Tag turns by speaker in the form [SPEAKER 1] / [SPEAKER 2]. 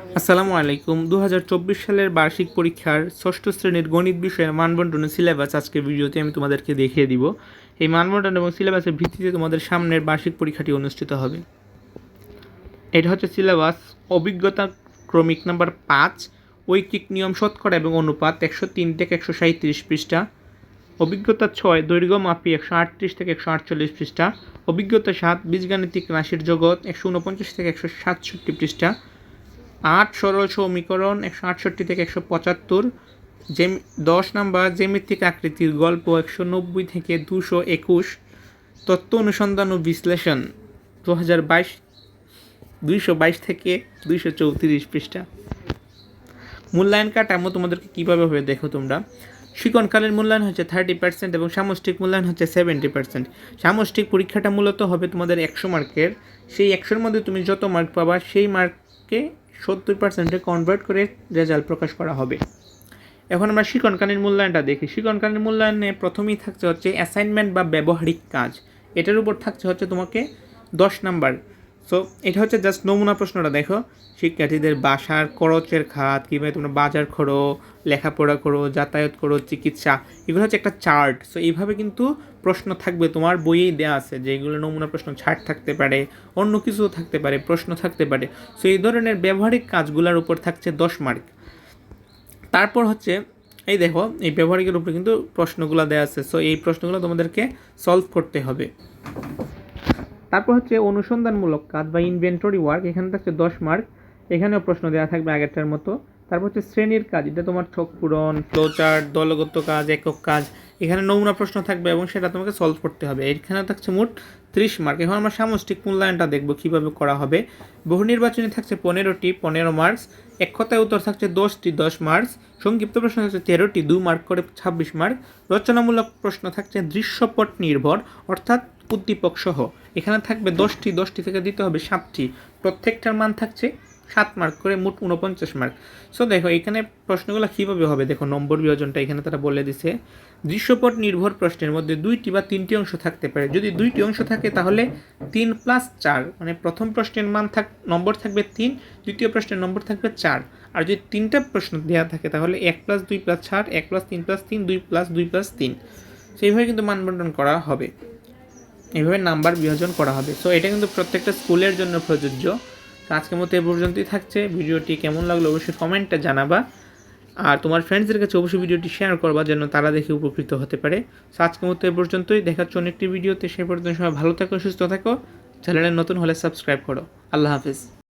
[SPEAKER 1] আসসালামু আলাইকুম। দু হাজার চব্বিশ সালের বার্ষিক পরীক্ষার ষষ্ঠ শ্রেণির গণিত বিষয়ের মানবন্টনের সিলেবাস আজকের ভিডিওতে আমি তোমাদেরকে দেখিয়ে দিব। এই মানবন্টন এবং সিলেবাসের ভিত্তিতে তোমাদের সামনের বার্ষিক পরীক্ষাটি অনুষ্ঠিত হবে। এটা হচ্ছে সিলেবাস অভিজ্ঞতা ক্রমিক নাম্বার পাঁচ, ঐকিক নিয়ম শতকরা এবং অনুপাত একশো তিন থেকে একশো সাঁত্রিশ পৃষ্ঠা, অভিজ্ঞতা ছয়, দৈর্ঘ্য মাপি একশো আটত্রিশ থেকে একশো আটচল্লিশ পৃষ্ঠা, অভিজ্ঞতা সাত, বীজগাণিতিক রাশির জগৎ একশো উনপঞ্চাশ থেকে একশো সাতষট্টি পৃষ্ঠা আট সরল সমীকরণ একশো আটষট্টি থেকে একশো পঁচাত্তর। জেম দশ নাম্বার, জ্যামিতিক আকৃতির গল্প একশো নব্বই থেকে দুশো একুশ। তত্ত্ব অনুসন্ধান ও বিশ্লেষণ দু হাজার বাইশ, দুইশো বাইশ থেকে দুইশো চৌত্রিশ পৃষ্ঠা। মূল্যায়ন কাঠামো তোমাদেরকে কীভাবে হবে দেখো তোমরা। শিকনকালের মূল্যায়ন হচ্ছে থার্টি পার্সেন্ট এবং সামষ্টিক মূল্যায়ন হচ্ছে সেভেন্টি পার্সেন্ট। সামষ্টিক পরীক্ষাটা মূলত হবে তোমাদের একশো মার্কের। সেই একশোর মধ্যে তুমি যত মার্ক পাবা, সেই মার্ককে সত্তর পার্সেন্টে কনভার্ট করে রেজাল্ট প্রকাশ করা হবে। এখন আমরা শিকনকালীন মূল্যায়নটা দেখি। শিকনকালীন মূল্যায়নে প্রথমেই থাকছে হচ্ছে অ্যাসাইনমেন্ট বা ব্যবহারিক কাজ। এটার উপর থাকছে হচ্ছে তোমাকে দশ নাম্বার সো এটা হচ্ছে জাস্ট নমুনা প্রশ্নটা, দেখো। শিক্ষার্থীদের বাসার খরচের খাত, কীভাবে তোমরা বাজার করো, লেখাপড়া করো, যাতায়াত করো, চিকিৎসা, এগুলো হচ্ছে একটা চার্ট। সো এইভাবে কিন্তু প্রশ্ন থাকবে, তোমার বইয়েই দেওয়া আছে যে এগুলো নমুনা প্রশ্ন, ছাড় থাকতে পারে, অন্য কিছু থাকতে পারে, প্রশ্ন থাকতে পারে। সো এই ধরনের ব্যবহারিক কাজগুলোর উপর থাকছে দশ মার্ক। তারপর হচ্ছে, এই দেখো, এই ব্যবহারিকের উপরে কিন্তু প্রশ্নগুলো দেওয়া আছে। সো এই প্রশ্নগুলো তোমাদেরকে সলভ করতে হবে। তারপর হচ্ছে অনুসন্ধানমূলক কাজ বা ইনভেন্টরি ওয়ার্ক এখানে থাকছে দশ মার্ক এখানেও প্রশ্ন দেওয়া থাকবে আগেরটার মতো। তারপর হচ্ছে শ্রেণির কাজ, এটা তোমার ছক পূরণ ফ্লোচার্ট দলগত কাজ, একক কাজ এখানে নমুনা প্রশ্ন থাকবে এবং সেটা তোমাকে সলভ করতে হবে। এখানে থাকছে মোট ত্রিশ মার্ক এখন আমরা সামষ্টিক মূল্যায়নটা দেখব কীভাবে করা হবে। বহু নির্বাচনী থাকছে পনেরোটি, পনেরো মার্কস এক কথায় উত্তর থাকছে দশটি, দশ মার্কস সংক্ষিপ্ত প্রশ্ন থাকছে তেরোটি, দু মার্ক করে ছাব্বিশ মার্ক রচনামূলক প্রশ্ন থাকছে দৃশ্যপট নির্ভর, অর্থাৎ উদ্দীপক সহ। এখানে থাকবে দশটি দশটি থেকে দিতে হবে সাতটি। প্রত্যেকটার মান থাকছে সাত মার্ক করে মোট উনপঞ্চাশ মার্ক সো দেখো, এখানে প্রশ্নগুলো কীভাবে হবে? দেখো, নম্বর বিভাজনটা এখানে তারা বলে দিছে। দৃশ্যপট নির্ভর প্রশ্নের মধ্যে দুইটি বা তিনটি অংশ থাকতে পারে। যদি দুইটি অংশ থাকে, তাহলে তিন প্লাস চার। মানে প্রথম প্রশ্নের মান থাক, নম্বর থাকবে তিন, দ্বিতীয় প্রশ্নের নম্বর থাকবে চার। আর যদি তিনটা প্রশ্ন দেওয়া থাকে, তাহলে এক প্লাস দুই প্লাস চার, এক প্লাস তিন প্লাস তিন, দুই প্লাস দুই প্লাস তিন। সেইভাবে কিন্তু মানবন্টন করা হবে। এইভাবে নাম্বার বিভাজন করা হবে। সো এটা কিন্তু প্রত্যেকটা স্কুলের জন্য প্রযোজ্য। তো আজকের মতো এ পর্যন্তই থাকছে। ভিডিওটি কেমন লাগল অবশ্যই কমেন্টটা জানাবা। আর তোমার ফ্রেন্ডসদের কাছে অবশ্যই ভিডিওটি শেয়ার করবা যেন তারা দেখে উপকৃত হতে পারে। সো আজকের মতো এ পর্যন্তই। দেখাচ্ছ অনেকটি ভিডিওতে। সে পর্যন্ত সবাই ভালো থাকো, সুস্থ থাকো। চ্যানেলে নতুন হলে সাবস্ক্রাইব করো। আল্লাহ হাফিজ।